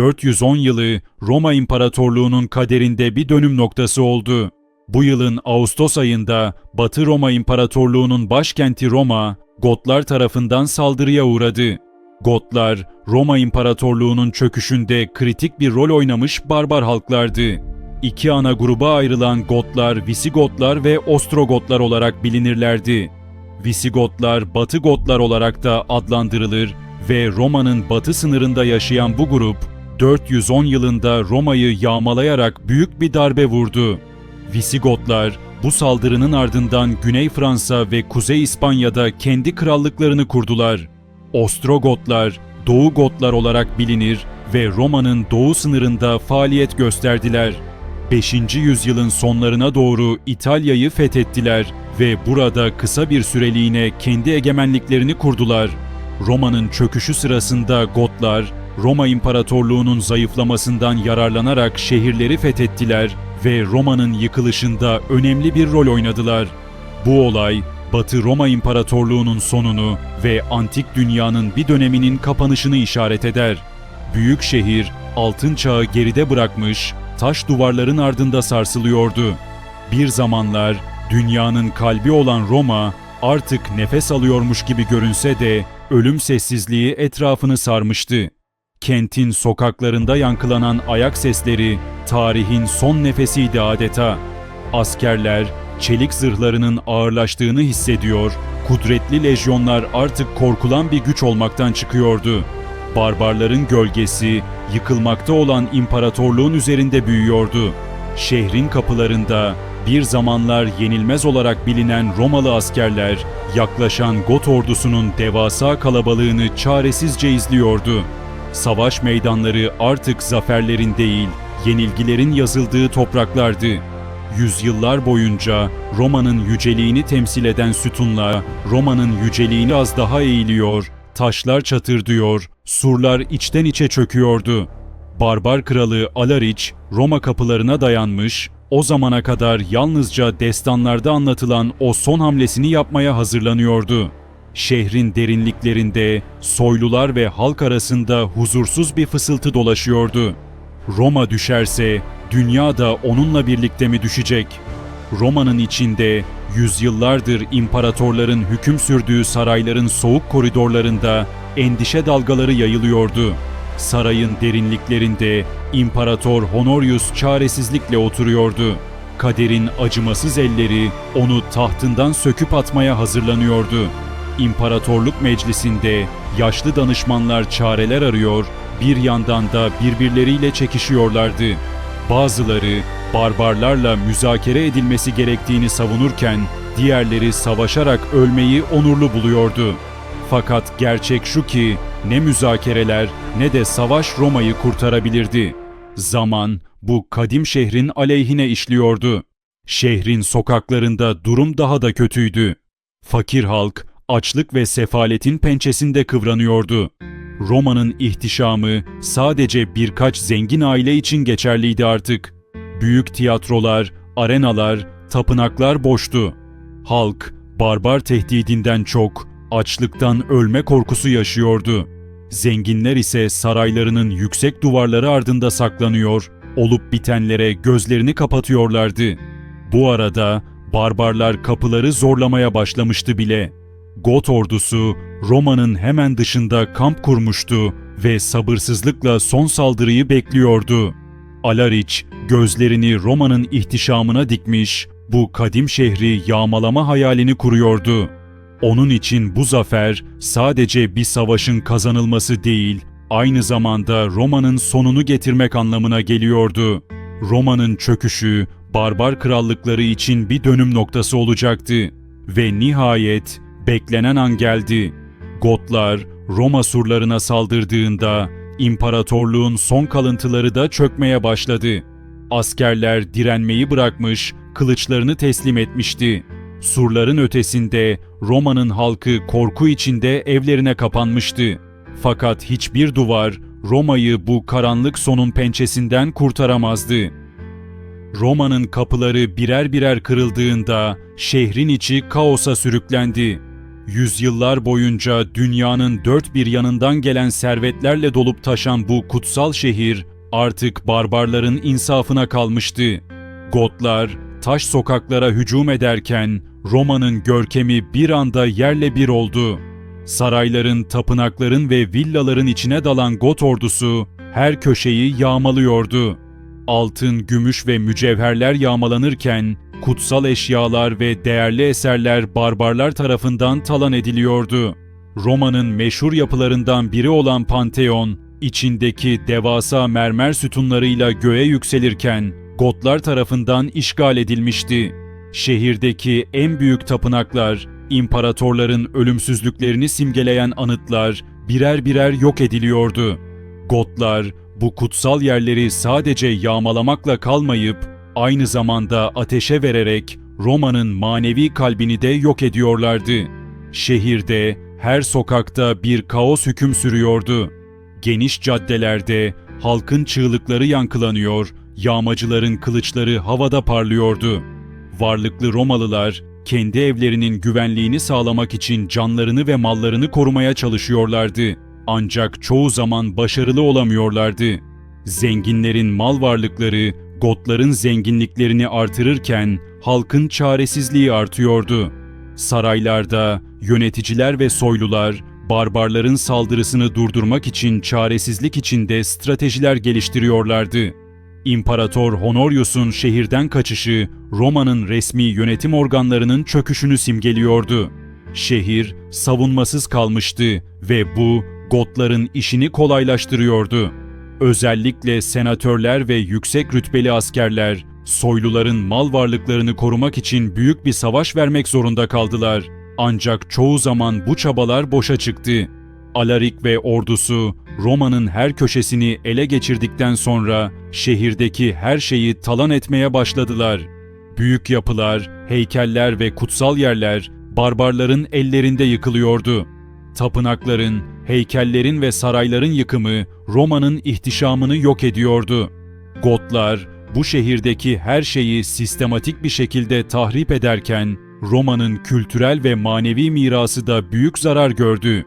410 yılı Roma İmparatorluğu'nun kaderinde bir dönüm noktası oldu. Bu yılın Ağustos ayında Batı Roma İmparatorluğu'nun başkenti Roma, Gotlar tarafından saldırıya uğradı. Gotlar, Roma İmparatorluğu'nun çöküşünde kritik bir rol oynamış barbar halklardı. İki ana gruba ayrılan Gotlar, Visigotlar ve Ostrogotlar olarak bilinirlerdi. Visigotlar, Batı Gotlar olarak da adlandırılır ve Roma'nın batı sınırında yaşayan bu grup, 410 yılında Roma'yı yağmalayarak büyük bir darbe vurdu. Visigotlar bu saldırının ardından Güney Fransa ve Kuzey İspanya'da kendi krallıklarını kurdular. Ostrogotlar, Doğu Gotlar olarak bilinir ve Roma'nın doğu sınırında faaliyet gösterdiler. 5. yüzyılın sonlarına doğru İtalya'yı fethettiler ve burada kısa bir süreliğine kendi egemenliklerini kurdular. Roma'nın çöküşü sırasında Gotlar, Roma İmparatorluğu'nun zayıflamasından yararlanarak şehirleri fethettiler ve Roma'nın yıkılışında önemli bir rol oynadılar. Bu olay, Batı Roma İmparatorluğu'nun sonunu ve antik dünyanın bir döneminin kapanışını işaret eder. Büyük şehir, altın çağı geride bırakmış, taş duvarların ardında sarsılıyordu. Bir zamanlar dünyanın kalbi olan Roma artık nefes alıyormuş gibi görünse de ölüm sessizliği etrafını sarmıştı. Kentin sokaklarında yankılanan ayak sesleri tarihin son nefesiydi adeta. Askerler çelik zırhlarının ağırlaştığını hissediyor, kudretli lejyonlar artık korkulan bir güç olmaktan çıkıyordu. Barbarların gölgesi yıkılmakta olan imparatorluğun üzerinde büyüyordu. Şehrin kapılarında bir zamanlar yenilmez olarak bilinen Romalı askerler yaklaşan Got ordusunun devasa kalabalığını çaresizce izliyordu. Savaş meydanları artık zaferlerin değil, yenilgilerin yazıldığı topraklardı. Yüzyıllar boyunca Roma'nın yüceliğini temsil eden sütunla Roma'nın yüceliğini az daha eğiliyor, taşlar çatırdıyor, surlar içten içe çöküyordu. Barbar kralı Alaric Roma kapılarına dayanmış, o zamana kadar yalnızca destanlarda anlatılan o son hamlesini yapmaya hazırlanıyordu. Şehrin derinliklerinde soylular ve halk arasında huzursuz bir fısıltı dolaşıyordu. Roma düşerse dünya da onunla birlikte mi düşecek? Roma'nın içinde yüzyıllardır imparatorların hüküm sürdüğü sarayların soğuk koridorlarında endişe dalgaları yayılıyordu. Sarayın derinliklerinde İmparator Honorius çaresizlikle oturuyordu. Kaderin acımasız elleri onu tahtından söküp atmaya hazırlanıyordu. İmparatorluk meclisinde yaşlı danışmanlar çareler arıyor, bir yandan da birbirleriyle çekişiyorlardı. Bazıları barbarlarla müzakere edilmesi gerektiğini savunurken diğerleri savaşarak ölmeyi onurlu buluyordu. Fakat gerçek şu ki ne müzakereler ne de savaş Roma'yı kurtarabilirdi. Zaman bu kadim şehrin aleyhine işliyordu. Şehrin sokaklarında durum daha da kötüydü. Fakir halk açlık ve sefaletin pençesinde kıvranıyordu. Roma'nın ihtişamı sadece birkaç zengin aile için geçerliydi artık. Büyük tiyatrolar, arenalar, tapınaklar boştu. Halk barbar tehdidinden çok açlıktan ölme korkusu yaşıyordu. Zenginler ise saraylarının yüksek duvarları ardında saklanıyor, olup bitenlere gözlerini kapatıyorlardı. Bu arada barbarlar kapıları zorlamaya başlamıştı bile. Got ordusu Roma'nın hemen dışında kamp kurmuştu ve sabırsızlıkla son saldırıyı bekliyordu. Alaric gözlerini Roma'nın ihtişamına dikmiş, bu kadim şehri yağmalama hayalini kuruyordu. Onun için bu zafer sadece bir savaşın kazanılması değil, aynı zamanda Roma'nın sonunu getirmek anlamına geliyordu. Roma'nın çöküşü barbar krallıkları için bir dönüm noktası olacaktı ve nihayet beklenen an geldi. Gotlar Roma surlarına saldırdığında imparatorluğun son kalıntıları da çökmeye başladı. Askerler direnmeyi bırakmış, kılıçlarını teslim etmişti. Surların ötesinde Roma'nın halkı korku içinde evlerine kapanmıştı. Fakat hiçbir duvar Roma'yı bu karanlık sonun pençesinden kurtaramazdı. Roma'nın kapıları birer birer kırıldığında şehrin içi kaosa sürüklendi. Yüzyıllar boyunca dünyanın dört bir yanından gelen servetlerle dolup taşan bu kutsal şehir artık barbarların insafına kalmıştı. Gotlar taş sokaklara hücum ederken Roma'nın görkemi bir anda yerle bir oldu. Sarayların, tapınakların ve villaların içine dalan Got ordusu her köşeyi yağmalıyordu. Altın, gümüş ve mücevherler yağmalanırken kutsal eşyalar ve değerli eserler barbarlar tarafından talan ediliyordu. Roma'nın meşhur yapılarından biri olan Pantheon, içindeki devasa mermer sütunlarıyla göğe yükselirken Gotlar tarafından işgal edilmişti. Şehirdeki en büyük tapınaklar, imparatorların ölümsüzlüklerini simgeleyen anıtlar birer birer yok ediliyordu. Gotlar bu kutsal yerleri sadece yağmalamakla kalmayıp aynı zamanda ateşe vererek Roma'nın manevi kalbini de yok ediyorlardı. Şehirde her sokakta bir kaos hüküm sürüyordu. Geniş caddelerde halkın çığlıkları yankılanıyor, yağmacıların kılıçları havada parlıyordu. Varlıklı Romalılar kendi evlerinin güvenliğini sağlamak için canlarını ve mallarını korumaya çalışıyorlardı. Ancak çoğu zaman başarılı olamıyorlardı. Zenginlerin mal varlıkları Gotların zenginliklerini artırırken halkın çaresizliği artıyordu. Saraylarda yöneticiler ve soylular barbarların saldırısını durdurmak için çaresizlik içinde stratejiler geliştiriyorlardı. İmparator Honorius'un şehirden kaçışı Roma'nın resmi yönetim organlarının çöküşünü simgeliyordu. Şehir savunmasız kalmıştı ve bu Gotların işini kolaylaştırıyordu. Özellikle senatörler ve yüksek rütbeli askerler soyluların mal varlıklarını korumak için büyük bir savaş vermek zorunda kaldılar. Ancak çoğu zaman bu çabalar boşa çıktı. Alarik ve ordusu Roma'nın her köşesini ele geçirdikten sonra şehirdeki her şeyi talan etmeye başladılar. Büyük yapılar, heykeller ve kutsal yerler barbarların ellerinde yıkılıyordu. Tapınakların, heykellerin ve sarayların yıkımı Roma'nın ihtişamını yok ediyordu. Gotlar bu şehirdeki her şeyi sistematik bir şekilde tahrip ederken Roma'nın kültürel ve manevi mirası da büyük zarar gördü.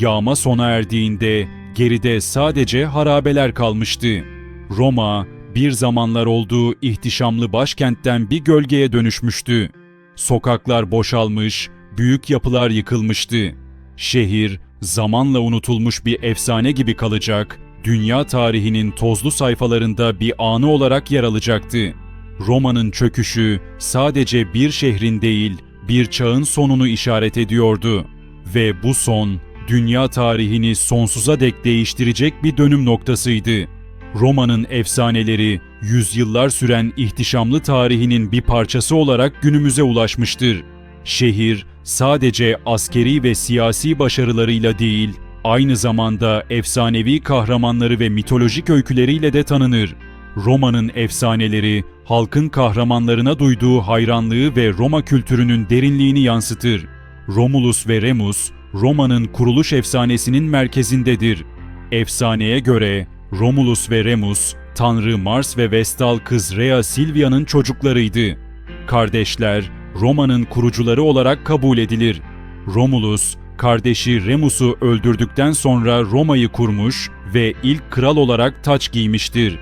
Yağma sona erdiğinde geride sadece harabeler kalmıştı. Roma bir zamanlar olduğu ihtişamlı başkentten bir gölgeye dönüşmüştü. Sokaklar boşalmış, büyük yapılar yıkılmıştı. Şehir zamanla unutulmuş bir efsane gibi kalacak, dünya tarihinin tozlu sayfalarında bir anı olarak yer alacaktı. Roma'nın çöküşü sadece bir şehrin değil, bir çağın sonunu işaret ediyordu. Ve bu son, dünya tarihini sonsuza dek değiştirecek bir dönüm noktasıydı. Roma'nın efsaneleri, yüzyıllar süren ihtişamlı tarihinin bir parçası olarak günümüze ulaşmıştır. Şehir sadece askeri ve siyasi başarılarıyla değil, aynı zamanda efsanevi kahramanları ve mitolojik öyküleriyle de tanınır. Roma'nın efsaneleri, halkın kahramanlarına duyduğu hayranlığı ve Roma kültürünün derinliğini yansıtır. Romulus ve Remus, Roma'nın kuruluş efsanesinin merkezindedir. Efsaneye göre Romulus ve Remus, Tanrı Mars ve Vestal kız Rhea Silvia'nın çocuklarıydı. Kardeşler, Roma'nın kurucuları olarak kabul edilir. Romulus, kardeşi Remus'u öldürdükten sonra Roma'yı kurmuş ve ilk kral olarak taç giymiştir.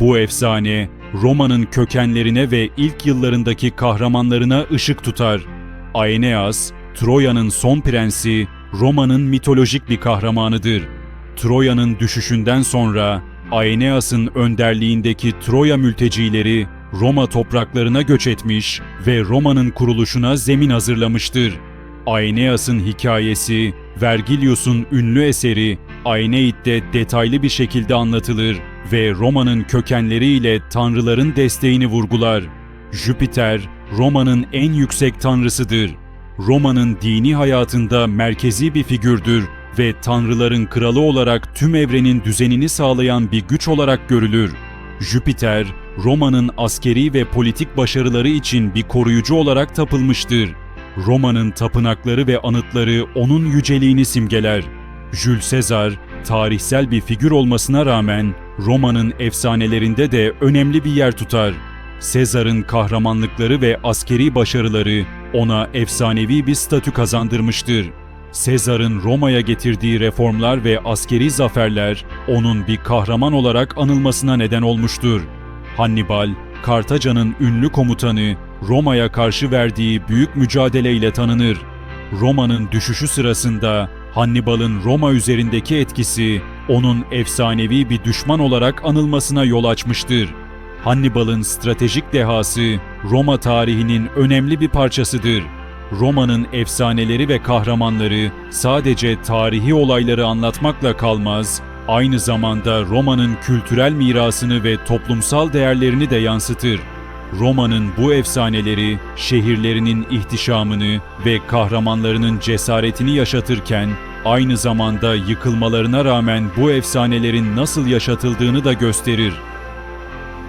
Bu efsane, Roma'nın kökenlerine ve ilk yıllarındaki kahramanlarına ışık tutar. Aeneas, Troya'nın son prensi, Roma'nın mitolojik bir kahramanıdır. Troya'nın düşüşünden sonra Aeneas'ın önderliğindeki Troya mültecileri Roma topraklarına göç etmiş ve Roma'nın kuruluşuna zemin hazırlamıştır. Aeneas'ın hikayesi, Vergilius'un ünlü eseri Aeneid'de detaylı bir şekilde anlatılır ve Roma'nın kökenleriyle tanrıların desteğini vurgular. Jüpiter, Roma'nın en yüksek tanrısıdır. Roma'nın dini hayatında merkezi bir figürdür ve tanrıların kralı olarak tüm evrenin düzenini sağlayan bir güç olarak görülür. Jüpiter, Roma'nın askeri ve politik başarıları için bir koruyucu olarak tapılmıştır. Roma'nın tapınakları ve anıtları onun yüceliğini simgeler. Jules Caesar, tarihsel bir figür olmasına rağmen Roma'nın efsanelerinde de önemli bir yer tutar. Sezar'ın kahramanlıkları ve askeri başarıları ona efsanevi bir statü kazandırmıştır. Sezar'ın Roma'ya getirdiği reformlar ve askeri zaferler onun bir kahraman olarak anılmasına neden olmuştur. Hannibal, Kartaca'nın ünlü komutanı, Roma'ya karşı verdiği büyük mücadeleyle tanınır. Roma'nın düşüşü sırasında Hannibal'ın Roma üzerindeki etkisi onun efsanevi bir düşman olarak anılmasına yol açmıştır. Hannibal'ın stratejik dehası Roma tarihinin önemli bir parçasıdır. Roma'nın efsaneleri ve kahramanları sadece tarihi olayları anlatmakla kalmaz, aynı zamanda Roma'nın kültürel mirasını ve toplumsal değerlerini de yansıtır. Roma'nın bu efsaneleri şehirlerinin ihtişamını ve kahramanlarının cesaretini yaşatırken aynı zamanda yıkılmalarına rağmen bu efsanelerin nasıl yaşatıldığını da gösterir.